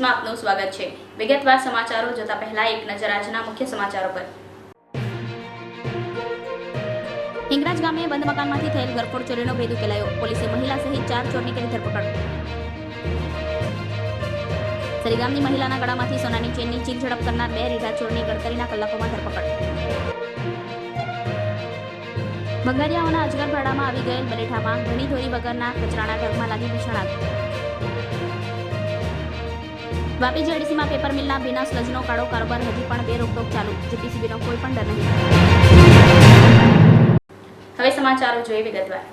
ન્યૂઝમાં આપનું સ્વાગત છે. વિગતવાર સમાચારો જોતા પહેલા એક નજર આજના મુખ્ય સમાચારો પર. હિંગરાજ ગામે બંધ મકાનમાંથી થયેલ ઘરફોડ ચોરીનો ભેદ ઉકેલાયો. પોલીસે મહિલા સહિત ચાર ચોરની કરી ધરપકડ. સરીગામની મહિલાના ગળામાંથી સોનાની ચેનની ચીક ઝડપ કરનાર બે રીઢા ચોરની ગણતરીના કલાકોમાં ધરપકડ. ભંગારિયાઓના અજગર ભાડામાં આવી ગયેલ બલેઠામાં ઘણી ધોરી વગરના કચરાના ઢગમાં લાગી ભીષણ આગ. વાપી જેડીસીમાં પેપર મિલના ભીના સ્લજનો કાળો કારોબાર હજી પણ બે રોકટોક ચાલુ. જીપીસીબીનો કોઈ પણ ડર નહીં. હવે સમાચારો જોઈએ વિગતવાર.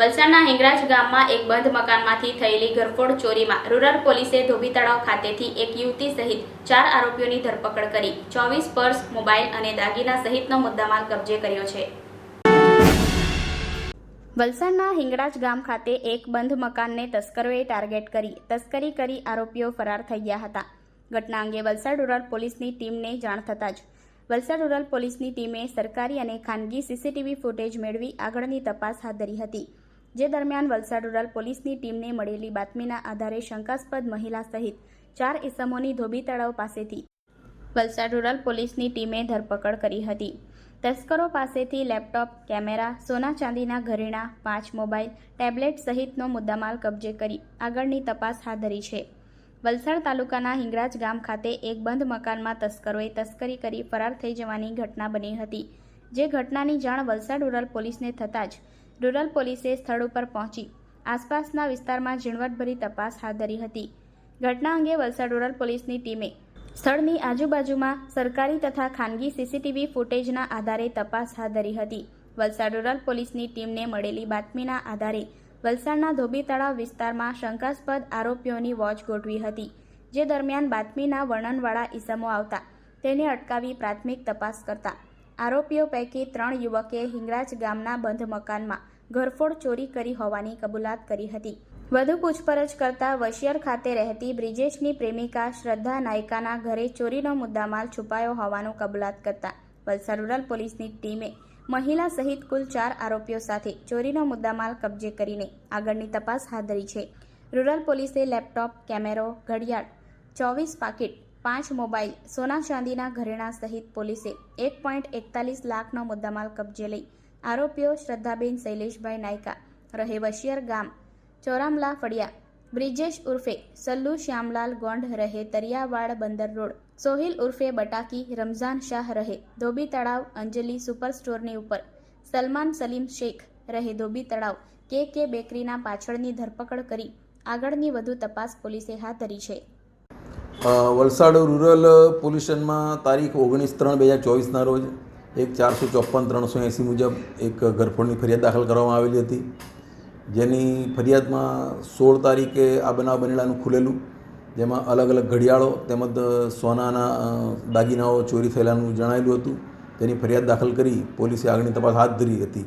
વલસાડના હિંગરાજ ગામમાં એક બંધ મકાનમાંથી થયેલી ઘરફોડ ચોરીમાં રૂરલ પોલીસે ધોબી તળાવ ખાતેથી એક યુવતી સહિત ચાર આરોપીઓની ધરપકડ કરી. ચોવીસ પર્સ, મોબાઈલ અને દાગીના સહિતનો મુદ્દામાલ કબજે કર્યો છે. વલસાડના હિંગળાજ ગામ ખાતે એક બંધ મકાનને તસ્કરોએ ટાર્ગેટ કરી, તસ્કરી કરી આરોપીઓ ફરાર થઈ ગયા હતા. ઘટના અંગે વલસાડ રૂરલ પોલીસની ટીમને જાણ થતાં જ વલસાડ રૂરલ પોલીસની ટીમે સરકારી અને ખાનગી સીસીટીવી ફૂટેજ મેળવી આગળની તપાસ હાથ ધરી હતી, જે દરમિયાન વલસાડ રૂરલ પોલીસની ટીમને મળેલી બાતમીના આધારે શંકાસ્પદ મહિલા સહિત ચાર ઇસમોની ધોબી તળાવ પાસેથી વલસાડ રૂરલ પોલીસની ટીમે ધરપકડ કરી હતી. તસ્કરો પાસેથી લેપટોપ, કેમેરા, સોના ચાંદીના ઘરેણાં, પાંચ મોબાઈલ, ટેબ્લેટ સહિતનો મુદ્દામાલ કબજે કરી આગળની તપાસ હાથ ધરી છે. વલસાડ તાલુકાના હિંગરાજ ગામ ખાતે એક બંધ મકાનમાં તસ્કરોએ તસ્કરી કરી ફરાર થઈ જવાની ઘટના બની હતી. જે ઘટનાની જાણ વલસાડ રૂરલ પોલીસને થતાં જ રૂરલ પોલીસે સ્થળ ઉપર પહોંચી આસપાસના વિસ્તારમાં ઝીણવટભરી તપાસ હાથ ધરી હતી. ઘટના અંગે વલસાડ રૂરલ પોલીસની ટીમે સ્થળની આજુબાજુમાં સરકારી તથા ખાનગી સીસીટીવી ફૂટેજના આધારે તપાસ હાથ ધરી હતી. વલસાડ રૂરલ પોલીસની ટીમને મળેલી બાતમીના આધારે વલસાડના ધોબી તળાવ વિસ્તારમાં શંકાસ્પદ આરોપીઓની વોચ ગોઠવી હતી, જે દરમિયાન બાતમીના વર્ણનવાળા ઇસમો આવતા તેને અટકાવી પ્રાથમિક તપાસ કરતા. આરોપીઓ પૈકી ત્રણ યુવકે હિંગરાજ ગામના બંધ મકાનમાં ઘરફોડ ચોરી કરી હોવાની કબૂલાત કરી હતી. વધુ પૂછપરછ કરતા વશિયર ખાતે રહેતી બ્રિજેશની પ્રેમિકા શ્રદ્ધા નાયકાના ઘરે ચોરીનો મુદ્દામાલ છુપાયો હોવાનું કબૂલાત કરતા વલસાડ રૂરલ પોલીસની ટીમે મહિલા સહિત કુલ ચાર આરોપીઓ સાથે ચોરીનો મુદ્દામાલ કબજે કરીને આગળની તપાસ હાથ ધરી છે. રૂરલ પોલીસે લેપટોપ, કેમેરો, ઘડિયાળ, ચોવીસ પાકીટ, પાંચ મોબાઈલ, સોના ચાંદીના ઘરેણાં સહિત પોલીસે એક પોઈન્ટ એકતાલીસ લાખનો મુદ્દામાલ કબજે લઈ આરોપીઓ શ્રદ્ધાબેન શૈલેષભાઈ નાયકા, રહે વશિયર ગામ ચોરામલા ફળિયા, બ્રિજેશ ઉર્ફે સલ્લુ શ્યામલાલ ગોંડ રહે તરિયાવાડ બંદર રોડ, સોહિલ ઉર્ફે બટાકી રમઝાન શાહ રહે ધોબી તળાવ, અંજલિ સુપર સ્ટોરની ઉપર, સલમાન સલીમ શેખ રહે ધોબી તળાવ, કે કે બેકરીના પાછળની ધરપકડ કરી આગળની વધુ તપાસ પોલીસે હાથ ધરી છે. વલસાડ રૂરલ પોલ્યુશનમાં તારીખ ઓગણીસ ત્રણ બે હજાર ચોવીસના રોજ એક ચારસો ચોપન ત્રણસો એંસી મુજબ એક ઘરફોડની ફરિયાદ દાખલ કરવામાં આવેલી હતી. જેની ફરિયાદમાં સોળ તારીખે આ બનાવ બનેલાનું ખુલેલું, જેમાં અલગ અલગ ઘડિયાળો તેમજ સોનાના દાગીનાઓ ચોરી થયેલાનું જણાયેલું હતું. તેની ફરિયાદ દાખલ કરી પોલીસે આગળની તપાસ હાથ ધરી હતી.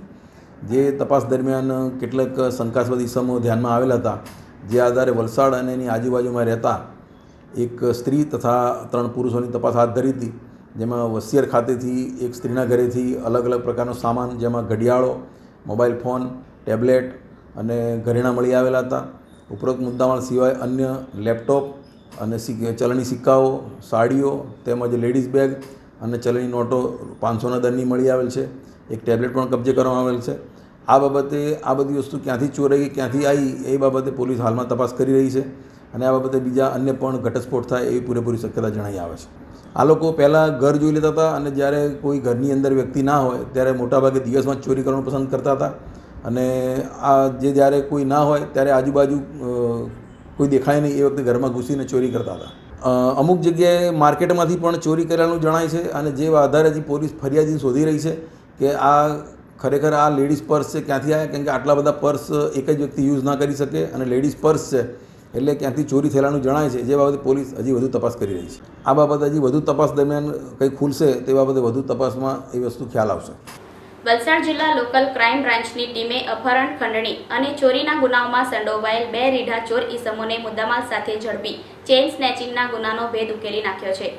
જે તપાસ દરમિયાન કેટલાક શંકાસ્પદ ઇસમો ધ્યાનમાં આવેલા હતા. જે આધારે વલસાડ અને એની આજુબાજુમાં રહેતા એક સ્ત્રી તથા ત્રણ પુરુષોની તપાસ હાથ ધરી હતી. જેમાં વસિયર ખાતેથી એક સ્ત્રીના ઘરેથી અલગ અલગ પ્રકારનો સામાન, જેમાં ઘડિયાળો, મોબાઈલ ફોન, ટેબ્લેટ અને ઘરેણાં મળી આવેલા હતા. ઉપરોક્ત મુદ્દામાલ સિવાય અન્ય લેપટોપ અને ચલણી સિક્કાઓ, સાડીઓ તેમજ લેડીઝ બેગ અને ચલણી નોટો પાંચસોના દરની મળી આવેલ છે. એક ટેબ્લેટ પણ કબજે કરવામાં આવેલ છે. આ બાબતે, આ બધી વસ્તુ ક્યાંથી ચોરાઈ, ક્યાંથી આવી એ બાબતે પોલીસ હાલમાં તપાસ કરી રહી છે અને આ બાબતે બીજા અન્ય પણ ઘટસ્ફોટ થાય એવી પૂરેપૂરી શક્યતા જણાઈ આવે છે. આ લોકો પહેલાં ઘર જોઈ લેતા હતા અને જ્યારે કોઈ ઘરની અંદર વ્યક્તિ ના હોય, ત્યારે મોટાભાગે દિવસમાં ચોરી કરવાનું પસંદ કરતા હતા. અને આ જે જ્યારે કોઈ ના હોય, ત્યારે આજુબાજુ કોઈ દેખાય નહીં એ વખતે ઘરમાં ઘૂસીને ચોરી કરતા હતા. અમુક જગ્યાએ માર્કેટમાંથી પણ ચોરી કરેલું જણાય છે અને જે આધારે હજી પોલીસ ફરિયાદી શોધી રહી છે કે આ ખરેખર આ લેડીઝ પર્સ છે, ક્યાંથી આવ્યા કેમ કે આટલા બધા પર્સ એક જ વ્યક્તિ યુઝ ના કરી શકે અને લેડીઝ પર્સ છે એટલે ક્યાંથી ચોરી થયેલાનું જણાય છે, જે બાબતે પોલીસ હજી વધુ તપાસ કરી રહી છે. આ બાબતે હજી વધુ તપાસ દરમિયાન કંઈ ખુલશે તે બાબતે વધુ તપાસમાં એ વસ્તુ ખ્યાલ આવશે. વલસાડ જિલ્લા લોકલ ક્રાઇમ બ્રાન્ચની ટીમે અપહરણ, ખંડણી અને ચોરીના ગુનાઓમાં સંડોવાયેલ બે રીઢા ચોર ઇસમોને મુદ્દામાલ સાથે ઝડપી ચેઇન સ્નેચિંગના ગુનાનો ભેદ ઉકેલી નાખ્યો છે.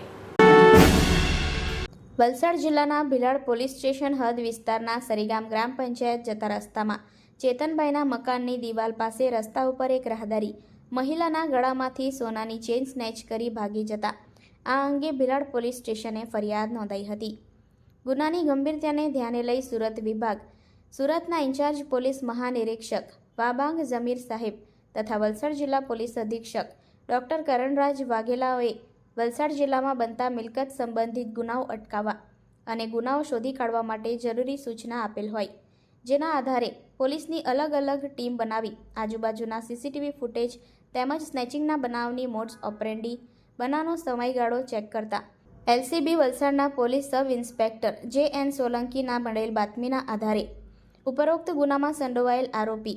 વલસાડ જિલ્લાના ભિલાડ પોલીસ સ્ટેશન હદ વિસ્તારના સરીગામ ગ્રામ પંચાયત જતા રસ્તામાં ચેતનભાઈના મકાનની દિવાલ પાસે રસ્તા ઉપર એક રાહદારી મહિલાના ગળામાંથી સોનાની ચેઇન સ્નેચ કરી ભાગી જતા. આ અંગે ભિલાડ પોલીસ સ્ટેશને ફરિયાદ નોંધાઈ હતી. ગુનાની ગંભીરતાને ધ્યાને લઈ સુરત વિભાગ. સુરતના ઇન્ચાર્જ પોલીસ મહાનિરીક્ષક વાબાંગ જમીર સાહેબ તથા વલસાડ જિલ્લા પોલીસ અધિક્ષક ડોક્ટર કરણરાજ વાઘેલાઓએ વલસાડ જિલ્લામાં બનતા મિલકત સંબંધિત ગુનાઓ અટકાવવા અને ગુનાઓ શોધી કાઢવા માટે જરૂરી સૂચના આપેલ હોય. જેના આધારે પોલીસની અલગ અલગ ટીમ બનાવી આજુબાજુના સીસીટીવી ફૂટેજ તેમજ સ્નેચિંગના બનાવની મોડ્સ ઓપરેન્ડી, બનાવનો સમયગાળો ચેક કરતા એલસીબી વલસાડના police sub inspector J N સોલંકીના મળેલ બાતમીના આધારે ઉપરોક્ત ગુનામાં સંડોવાયેલ આરોપી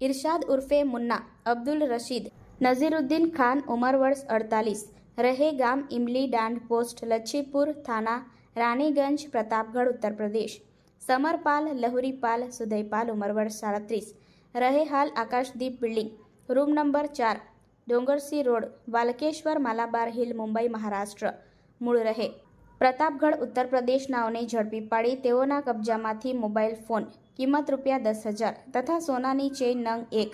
ઇરશાદ ઉર્ફે મુન્ના અબ્દુલ રશીદ નઝીરુદ્દીન ખાન ઉંમર વર્ષ અડતાલીસ, રહે ગામ ઇમલી દાંડ પોસ્ટ, લચ્છીપુર થાના, રાણીગંજ, પ્રતાપગઢ, ઉત્તર પ્રદેશ. સમરપાલ, લહુરીપાલ, સુદયપાલ ઉંમર વર્ષ સાડત્રીસ, રહે હાલ આકાશદીપ બિલ્ડિંગ, રૂમ નંબર ચાર, ડોંગરસી રોડ, વાલકેશ્વર, માલાબાર હિલ, મુંબઈ, મહારાષ્ટ્ર. મૂળ રહે. પ્રતાપગઢ ઉત્તર પ્રદેશનાઓને ઝડપી પાડી તેઓના કબજામાંથી મોબાઈલ ફોન, કિંમત રૂપિયા દસ હજાર તથા સોનાની ચેઇન નંગ એક,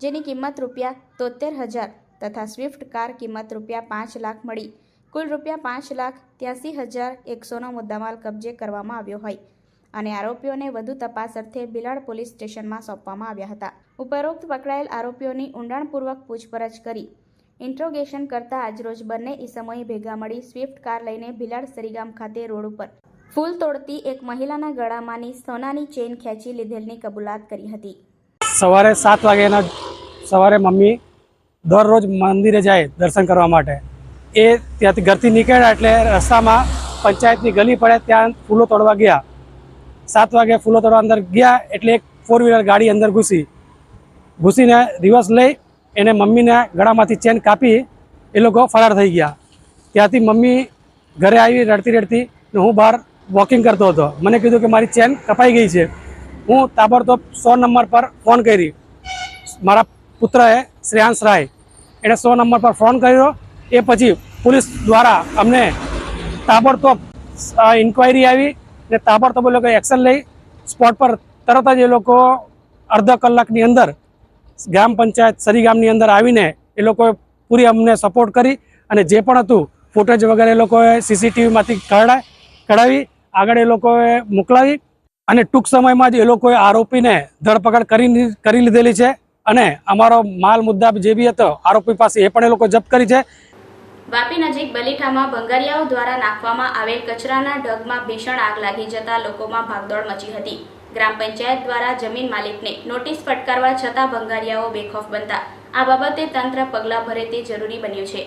જેની કિંમત રૂપિયા તોતેર હજાર તથા સ્વિફ્ટ કાર કિંમત રૂપિયા પાંચ લાખ મળી. કુલ રૂપિયા પાંચ લાખ ત્યાસી હજાર એકસોનો મુદ્દામાલ કબજે કરવામાં આવ્યો હોય અને આરોપીઓને વધુ તપાસ અર્થે બિલાડ પોલીસ સ્ટેશનમાં સોંપવામાં આવ્યા હતા. ઉપરોક્ત પકડાયેલ આરોપીઓની ઊંડાણપૂર્વક પૂછપરછ કરી ઇન્ટ્રોગેશન કરતા આજરોજ બંને ઈસમોએ ભેગા મળી સ્વિફ્ટ કાર લઈને ભિલાડ સરીગામ ખાતે રોડ ઉપર ફૂલ તોડતી એક મહિલાના ગળામાંની સોનાની ચેન ખેંચી લીધેલની કબૂલાત કરી હતી. સવારે સાત વાગ્યાના સવારે મમ્મી દરરોજ મંદિરે જાય દર્શન કરવા માટે. એ ત્યાંથી ઘરથી નીકળ્યા એટલે રસ્તામાં પંચાયતની ગલી પડે, ત્યાં ફૂલો તોડવા ગયા. સાત વાગે ફૂલો તોડવા અંદર ગયા એટલે એક ફોર વ્હીલર ગાડી અંદર ઘૂસી. ઘૂસીને રિવર્સ લઈ એને મમ્મીને ગળામાંથી ચેન કાપી એ લોકો ફરાર થઈ ગયા. ત્યાંથી મમ્મી ઘરે આવી, રડતી રડતી ને હું બહાર વોકિંગ કરતો હતો. મને કીધું કે મારી ચેન કપાઈ ગઈ છે. હું તાબડતોબ સો નંબર પર ફોન કરી. મારા પુત્રએ શ્રેયાંશ રાય, એણે સો નંબર પર ફોન કર્યો. એ પછી પોલીસ દ્વારા અમને તાબડતોબ ઇન્ક્વાયરી આવી ને તાબડતોબ એ લોકો એક્શન લઈ. સ્પોટ પર તરત જ એ લોકો અડધા કલાકની અંદર ગ્રામ પંચાયત સરી ગામની અંદર આવીને એ લોકોએ પૂરી અમને સપોર્ટ કરી અને જે પણ હતું ફૂટેજ વગેરે એ લોકોએ સીસીટીવીમાંથી કઢાય, કઢાવી, આગળ એ લોકોએ મોકલાવી અને ટૂંક સમયમાં જ એ લોકોએ આરોપીને ધરપકડ કરી કરી લીધેલી છે અને અમારો માલ મુદ્દા જે બી હતો આરોપી પાસે એ પણ એ લોકો જપ્ત કરી છે. વાપી નજીક બલીઠામાં ભંગારિયાઓ દ્વારા નાખવામાં આવેલ કચરાના ઢગમાં ભીષણ આગ લાગી જતા લોકોમાં ભાગદોડ મચી હતી. ગ્રામ પંચાયત દ્વારા જમીન માલિકને નોટિસ ફટકારવા છતાં ભંગારિયાઓ બેખોફ બનતા. આ બાબતે તંત્ર પગલાં ભરે તે જરૂરી બન્યું છે.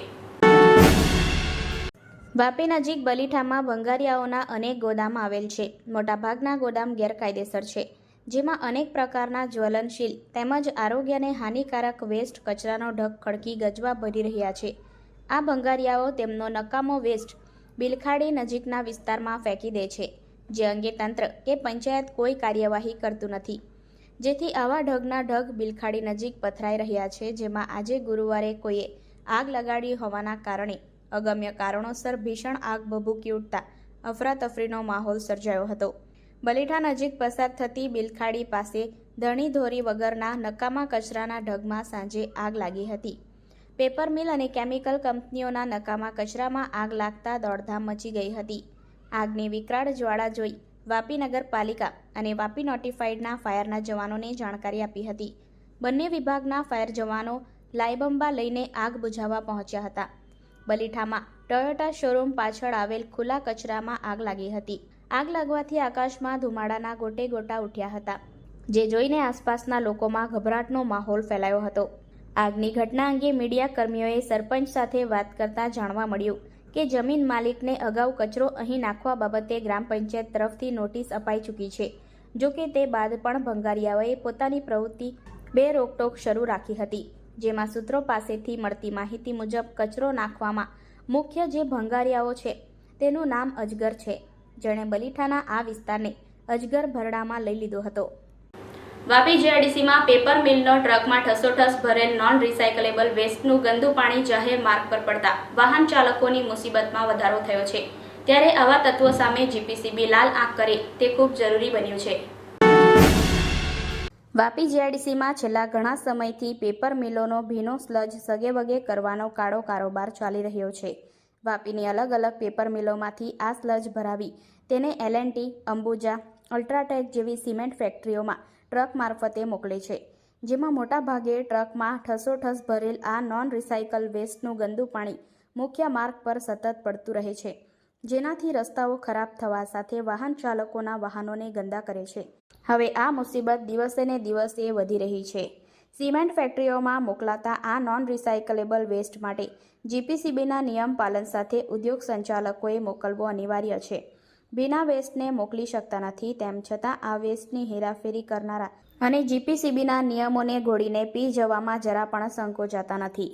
વાપી નજીક બલીઠામાં ભંગારિયાઓના અનેક ગોદામ આવેલ છે. મોટાભાગના ગોદામ ગેરકાયદેસર છે. જેમાં અનેક પ્રકારના જ્વલનશીલ તેમજ આરોગ્યને હાનિકારક વેસ્ટ કચરાનો ઢગ ખડકી ગજવા ભરી રહ્યા છે. આ ભંગારિયાઓ તેમનો નકામો વેસ્ટ બિલખાડી નજીકના વિસ્તારમાં ફેંકી દે છે. જે અંગે તંત્ર કે પંચાયત કોઈ કાર્યવાહી કરતું નથી. જેથી આવા ઢગના ઢગ બિલખાડી નજીક પથરાઈ રહ્યા છે, જેમાં આજે ગુરુવારે કોઈએ આગ લગાડી હોવાના કારણે અગમ્ય કારણોસર ભીષણ આગ ભભૂકી ઉઠતા અફરાતફરીનો માહોલ સર્જાયો હતો. બલીઠા નજીક પસાર થતી બિલખાડી પાસે ધણી ધોરી વગરના નકામા કચરાના ઢગમાં સાંજે આગ લાગી હતી. પેપર મિલ અને કેમિકલ કંપનીઓના નકામા કચરામાં આગ લાગતા દોડધામ મચી ગઈ હતી. આગની વિકરાળ જ્વાળા જોઈ વાપી નગરપાલિકા અને વાપી નોટિફાઈડના ફાયરના જવાનોને જાણકારી આપી હતી. બંને વિભાગના ફાયર જવાનો લાયબંબા લઈને આગ બુઝાવવા પહોંચ્યા હતા. બલીઠામાં ટોયોટા શોરૂમ પાછળ આવેલ ખુલ્લા કચરામાં આગ લાગી હતી. આગ લાગવાથી આકાશમાં ધુમાડાના ગોટે ગોટા ઉઠ્યા હતા, જે જોઈને આસપાસના લોકોમાં ગભરાટનો માહોલ ફેલાયો હતો. આગની ઘટના અંગે મીડિયા કર્મીઓએ સરપંચ સાથે વાત કરતા જાણવા મળ્યું કે જમીન માલિકને અગાઉ કચરો અહીં નાખવા બાબતે ગ્રામ પંચાયત તરફથી નોટિસ અપાઈ ચૂકી છે. જો કે તે બાદ પણ ભંગારિયાઓએ પોતાની પ્રવૃત્તિ બે રોકટોક શરૂ રાખી હતી, જેમાં સૂત્રો પાસેથી મળતી માહિતી મુજબ કચરો નાખવામાં મુખ્ય જે ભંગારિયાઓ છે તેનું નામ અજગર છે. જેણે બલીઠાના આ વિસ્તારને અજગર ભરડામાં લઈ લીધો હતો. વાપી જીઆઈડીસીમાં પેપર મિલનો ટ્રકમાં ઠસોઠસ ભરેલ નોન રિસાયકલેબલ વેસ્ટનું ગંદુ પાણી જાહેર માર્ગ પર પડતા વાહન ચાલકોની મુસીબતમાં વધારો થયો છે. ત્યારે આવા તત્વો સામે જીપીસીબી લાલ આંખ કરે તે ખૂબ જરૂરી બન્યું છે. વાપી જીઆઈડીસીમાં છેલ્લા ઘણા સમયથી પેપર મિલોનો ભીનો સ્લજ સગેવગે કરવાનો કાળો કારોબાર ચાલી રહ્યો છે. વાપીની અલગ અલગ પેપર મિલોમાંથી આ સ્લજ ભરાવી તેને એલએનટી અંબુજા, અલ્ટ્રાટેક જેવી સિમેન્ટ ફેક્ટરીઓમાં ટ્રક મારફતે મોકલે છે. જેમાં મોટાભાગે ટ્રકમાં ઠસોઠસ ભરેલ આ નોન રિસાયકલ વેસ્ટનું ગંદુ પાણી મુખ્ય માર્ગ પર સતત પડતું રહે છે. જેનાથી રસ્તાઓ ખરાબ થવા સાથે વાહન ચાલકોના વાહનોને ગંદા કરે છે. હવે આ મુસીબત દિવસે ને દિવસે વધી રહી છે. સિમેન્ટ ફેક્ટરીઓમાં મોકલાતા આ નોન રિસાયકલેબલ વેસ્ટ માટે જીપીસીબીના નિયમ પાલન સાથે ઉદ્યોગ સંચાલકોએ મોકલવો અનિવાર્ય છે. ભીના વેસ્ટને મોકલી શકતા નથી, તેમ છતાં આ વેસ્ટની હેરાફેરી કરનારા અને જીપીસીબીના નિયમોને ઘોડીને પી જવામાં જરા પણ સંકોચાતા નથી.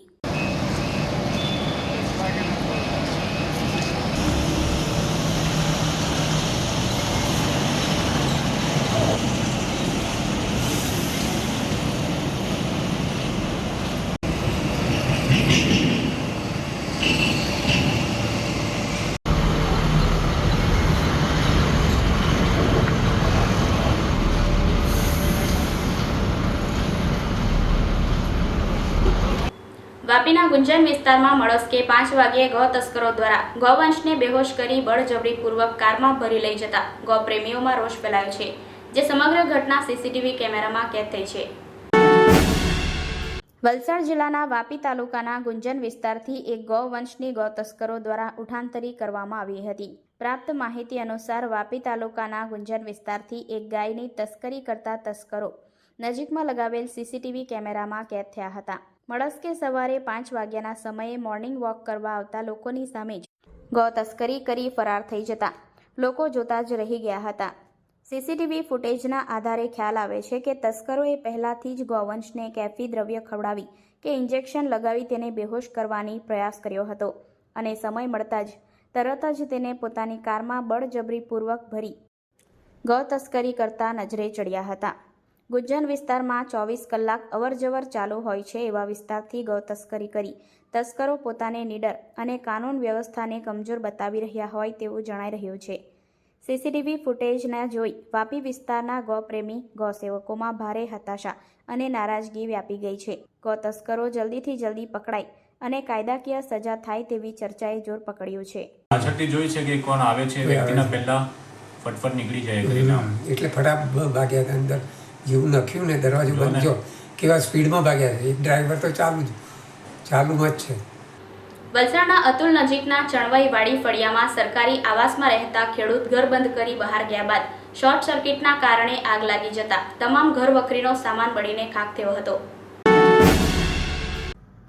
વાપીના ગુંજન વિસ્તારમાં મળસ્કે પાંચ વાગ્યે ગૌ તસ્કરો દ્વારા ગૌવંશને બેહોશ કરી બળજબરીપૂર્વક કારમાં ભરી લઈ જતા ગૌપ્રેમીઓમાં રોષ ફેલાયો છે, જે સમગ્ર ઘટના સીસીટીવી કેમેરામાં કેદ થઈ છે. વલસાડ જિલ્લાના વાપી તાલુકાના ગુંજન વિસ્તારથી એક ગૌવંશની ગૌ તસ્કરો દ્વારા ઉઠાંતરી કરવામાં આવી હતી. પ્રાપ્ત માહિતી અનુસાર વાપી તાલુકાના ગુંજન વિસ્તારથી એક ગાયની તસ્કરી કરતા તસ્કરો નજીકમાં લગાવેલ સીસીટીવી કેમેરામાં કેદ થયા હતા. મળસ્કે સવારે પાંચ વાગ્યાના સમયે મોર્નિંગ વોક કરવા આવતા લોકોની સામે જ ગૌ તસ્કરી કરી ફરાર થઈ જતા. લોકો જોતા જ રહી ગયા હતા. સીસીટીવી ફૂટેજના આધારે ખ્યાલ આવે છે કે તસ્કરોએ પહેલાથી જ ગૌવંશને કેફી દ્રવ્ય ખવડાવી કે ઇન્જેક્શન લગાવી તેને બેહોશ કરવાની પ્રયાસ કર્યો હતો અને સમય મળતા જ તરત જ તેને પોતાની કારમાં બળજબરીપૂર્વક ભરી ગૌ તસ્કરી કરતા નજરે ચડ્યા હતા. ગુજ્જન વિસ્તારમાં ચોવીસ કલાક અવરજવર ચાલુ હોય છે એવા વિસ્તારથી ગૌ તસ્કરી કરી. તસ્કરો પોતાને નીડર અને કાનૂન વ્યવસ્થાને કમજોર બતાવી રહ્યા હોય તેવું જણાઈ રહ્યું છે. સીસીટીવી ફૂટેજના જોઈ વાપી વિસ્તારના ગૌપ્રેમી ગૌસેવકોમાં ભારે હતાશા અને નારાજગી વ્યાપી ગઈ છે. ગૌ તસ્કરો જલ્દીથી જલ્દી પકડાય અને કાયદાકીય સજા થાય તેવી ચર્ચાએ જોર પકડ્યું છે. પાછળથી જોઈ છે કે કોણ આવે છે વ્યક્તિના પહેલા ફટફટ નીકળી જાય એટલે ફટાફટ ભાગ્યા અંદર જેવું નખ્યું ને દરવાજો બંધ જો. કેવા સ્પીડમાં ભાગ્યા છે? એક ડ્રાઈવર તો ચાલુ જ ચાલુમાં જ છે. વલસાડના અતુલ નજીકના ચણવાઈ વાડી ફળિયામાં સરકારી આવાસમાં રહેતા ખેડૂત ઘર બંધ કરી બહાર ગયા બાદ શોર્ટ સર્કિટના કારણે આગ લાગી જતા તમામ ઘર વખરીનો સામાન બળીને ખાખ થયો હતો.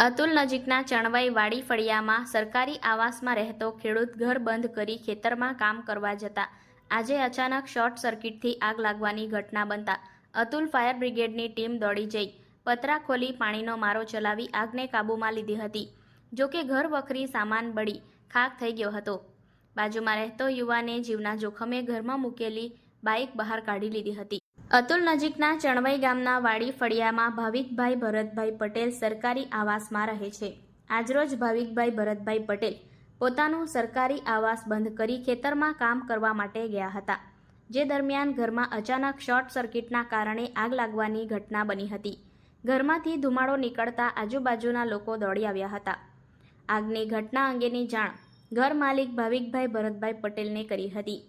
અતુલ નજીકના ચણવાઈ વાડી ફળિયામાં સરકારી આવાસમાં રહેતો ખેડૂત ઘર બંધ કરી ખેતરમાં કામ કરવા જતા આજે અચાનક શોર્ટ સર્કિટથી આગ લાગવાની ઘટના બનતા અતુલ ફાયર બ્રિગેડની ટીમ દોડી જઈ. પતરા ખોલી પાણીનો મારો ચલાવી આગને કાબૂમાં લીધી હતી. જોકે ઘર વખરી સામાન બળી ખાક થઈ ગયો હતો. બાજુમાં રહેતો યુવાને જીવના જોખમે ઘરમાં મૂકેલી બાઇક બહાર કાઢી લીધી હતી. અતુલ નજીકના ચણવાઈ ગામના વાડી ફળિયામાં ભાવિકભાઈ ભરતભાઈ પટેલ સરકારી આવાસમાં રહે છે. આજરોજ ભાવિકભાઈ ભરતભાઈ પટેલ પોતાનું સરકારી આવાસ બંધ કરી ખેતરમાં કામ કરવા માટે ગયા હતા. જે દરમિયાન ઘરમાં અચાનક શોર્ટ સર્કિટના કારણે આગ લાગવાની ઘટના બની હતી. ઘરમાંથી ધુમાડો નીકળતા આજુબાજુના લોકો દોડી આવ્યા હતા. આગની ઘટના અંગેની જાણ ઘર માલિક ભાવિકભાઈ ભરતભાઈ પટેલને કરી હતી.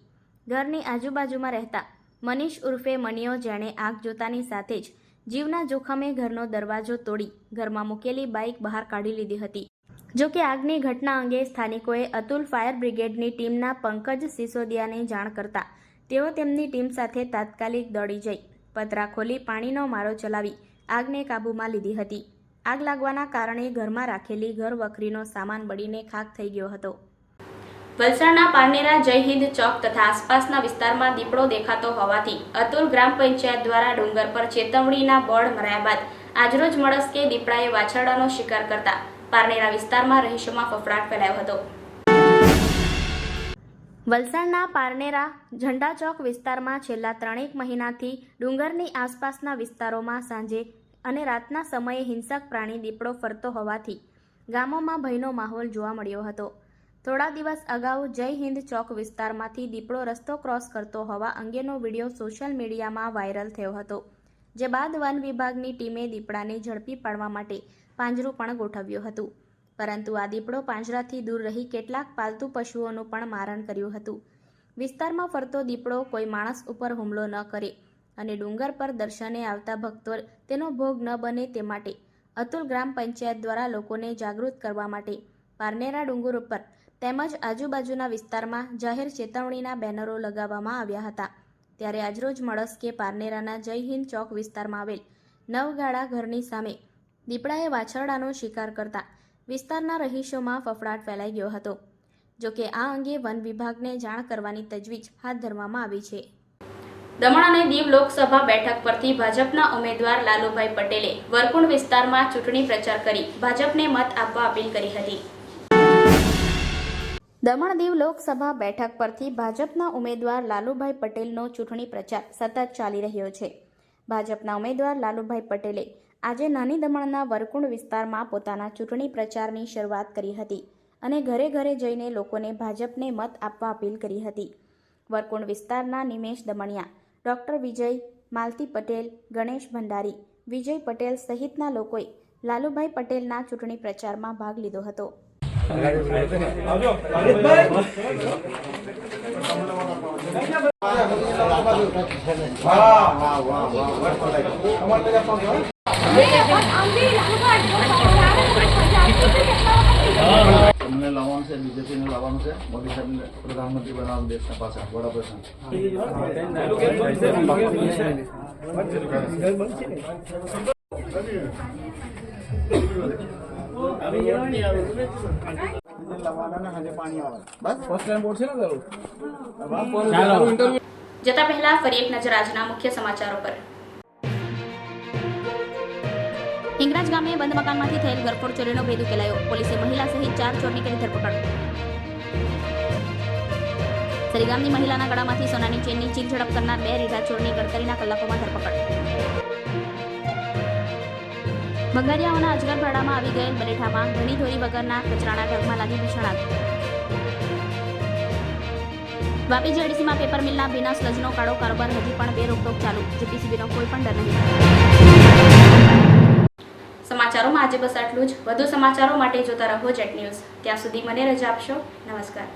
ઘરની આજુબાજુમાં રહેતા મનીષ ઉર્ફે મનિયો જેણે આગ જોતાની સાથે જ જીવના જોખમે ઘરનો દરવાજો તોડી ઘરમાં મૂકેલી બાઇક બહાર કાઢી લીધી હતી. જો કે આગની ઘટના અંગે સ્થાનિકોએ અતુલ ફાયર બ્રિગેડની ટીમના પંકજ સિસોદિયાને જાણ કરતા તેઓ તેમની ટીમ સાથે તાત્કાલિક દોડી જઈ, પતરા ખોલી પાણીનો મારો ચલાવી આગને કાબૂમાં લીધી હતી. આગ લાગવાના કારણે ઘરમાં રાખેલી ઘર વખરીનો સામાન બળીને ખાક થઈ ગયો હતો. વલસાડના પારનેરા જય હિંદ ચોક તથા આસપાસના વિસ્તારમાં દીપડો દેખાતો હોવાથી અતુલ ગ્રામ પંચાયત દ્વારા ડુંગર પર ચેતવણીના બોર્ડ મરાયા બાદ આજરોજ મળસ્કે દીપડાએ વાછરડાનો શિકાર કરતા પારનેરા વિસ્તારમાં રહીશોમાં ફફડાટ ફેલાયો હતો. વલસાડના પારનેરા ઝંડા ચોક વિસ્તારમાં છેલ્લા ત્રણેક મહિનાથી ડુંગરની આસપાસના વિસ્તારોમાં સાંજે અને રાતના સમયે હિંસક પ્રાણી દીપડો ફરતો હોવાથી ગામોમાં ભયનો માહોલ જોવા મળ્યો હતો. થોડા દિવસ અગાઉ જય હિન્દ ચોક વિસ્તારમાંથી દીપડો રસ્તો ક્રોસ કરતો હોવા અંગેનો વીડિયો સોશિયલ મીડિયામાં વાયરલ થયો હતો, જે બાદ વન વિભાગની ટીમે દીપડાને ઝડપી પાડવા માટે પાંજરું પણ ગોઠવ્યું હતું. પરંતુ આ દીપડો પાંજરાથી દૂર રહી કેટલાક પાલતુ પશુઓનું પણ મારણ કર્યું હતું. વિસ્તારમાં ફરતો દીપડો કોઈ માણસ ઉપર હુમલો ન કરે અને ડુંગર પર દર્શને આવતા ભક્તો તેનો ભોગ ન બને તે માટે અતુલ ગ્રામ પંચાયત દ્વારા લોકોને જાગૃત કરવા માટે પારનેરા ડુંગર ઉપર તેમજ આજુબાજુના વિસ્તારમાં જાહેર ચેતવણીના બેનરો લગાવવામાં આવ્યા હતા. ત્યારે આજરોજ મળસ કે પારનેરાના જય હિન્દ ચોક વિસ્તારમાં આવેલ નવગાળા ઘરની સામે દીપડાએ વાછરડાનો શિકાર કરતા વિસ્તારના રહીશોમાં ફફડાટ ફેલાઈ ગયો હતો. જોકે આ અંગે વન વિભાગને જાણ કરવાની તજવીજ હાથ ધરવામાં આવી છે. દમણ અને દીવ લોકસભા બેઠક પરથી ભાજપના ઉમેદવાર લાલુભાઈ પટેલે વરકુંડ વિસ્તારમાં ચૂંટણી પ્રચાર કરી ભાજપને મત આપવા અપીલ કરી હતી. દમણ દીવ લોકસભા બેઠક પરથી ભાજપના ઉમેદવાર લાલુભાઈ પટેલનો ચૂંટણી પ્રચાર સતત ચાલી રહ્યો છે. ભાજપના ઉમેદવાર લાલુભાઈ પટેલે આજે નાની દમણના વરકુંડ વિસ્તારમાં પોતાના ચૂંટણી પ્રચારની શરૂઆત કરી હતી અને ઘરે ઘરે જઈને લોકોને ભાજપને મત આપવા અપીલ કરી હતી. વરકુંડ વિસ્તારના નિમેશ દમણિયા, ડોક્ટર વિજય, માલતી પટેલ, ગણેશ ભંડારી, વિજય પટેલ સહિતના લોકોએ લાલુભાઈ પટેલના ચૂંટણી પ્રચારમાં ભાગ લીધો હતો. અમને લાવવાનું છે બીજેપીને લાવવાનું છે. મોદી સાહેબને પ્રધાનમંત્રી બનાવવાનું દેશના પાછળ વડાપ્રધાન. જતા પહેલા ફરી એક નજર આજના મુખ્ય સમાચારો પર. હિંગરાજ ગામે બંધ મકાનમાંથી થયેલ ગરફોડ ચોરીનો ભેદ ઉકેલાયો. પોલીસે મહિલા સહિત ચાર ચોરની કરી ધરપકડ. સરીગામની મહિલાના ગળામાંથી સોનાની ચેનની ચીલ ઝડપ કરનાર બે રીઢા ચોરની ગણતરીના કલાકોમાં ધરપકડ. બંગારિયાઓના અજગર ભાડામાં આવી ગયેલ બલેઠામાં ઘણી ધોરી વગરના કચરાના ઢગમાં લાગી ભીષણ આગ વાપી જેડીસીમાં પેપર મિલના ભીના સ્લજનો કાળો કારોબાર હજી પણ બે રોકટોક ચાલુ. જીપીસીબીનો કોઈ પણ ડર નહીં. સમાચારોમાં આજે બસ આટલું જ. વધુ સમાચારો માટે જોતા રહો જેટ ન્યૂઝ. ત્યાં સુધી મને રજા આપશો. નમસ્કાર.